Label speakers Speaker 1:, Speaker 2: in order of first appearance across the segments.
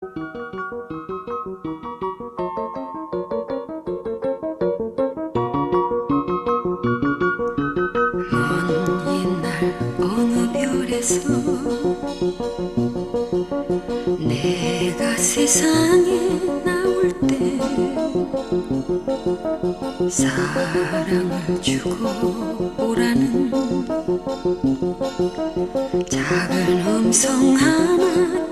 Speaker 1: 먼 옛날 어느 별에서 내가 세상에 나올 때 사랑을 주고 오라는 작은 음성 하나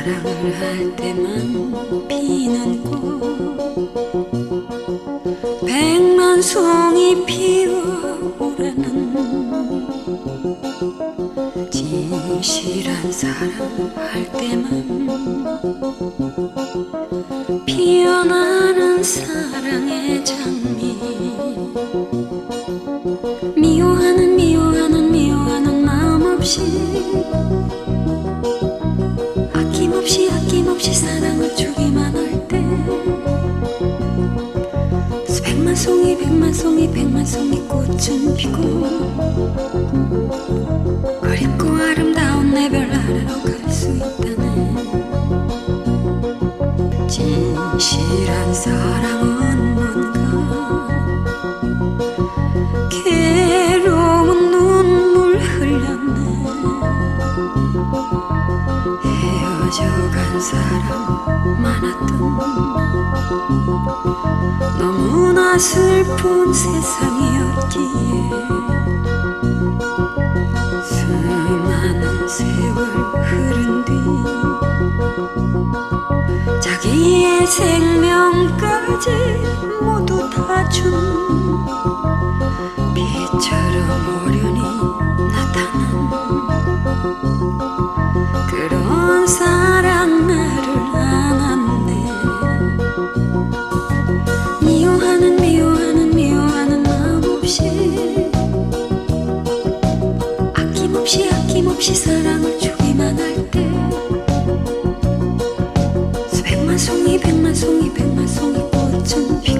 Speaker 1: 사랑을 할 때만 피는 꽃. 백만 송이 피어오라는 진실한 사랑 할 때만 피어나는 사랑의 장미 송이 백만 송이 꽃은 피고 그립고 아름다운 내 별 아래로 갈 수 있다네 진실한 사랑은 뭔가? 괴로운 눈물 흘렸네. 헤어져간 사람 많았던 너무나 슬픈 세상이었기에 수많은 세월 흐른 뒤 자기의 생명까지 모두 다 준 빛처럼 어련히 송이 백만 송이 백만 송이 꽃은 피고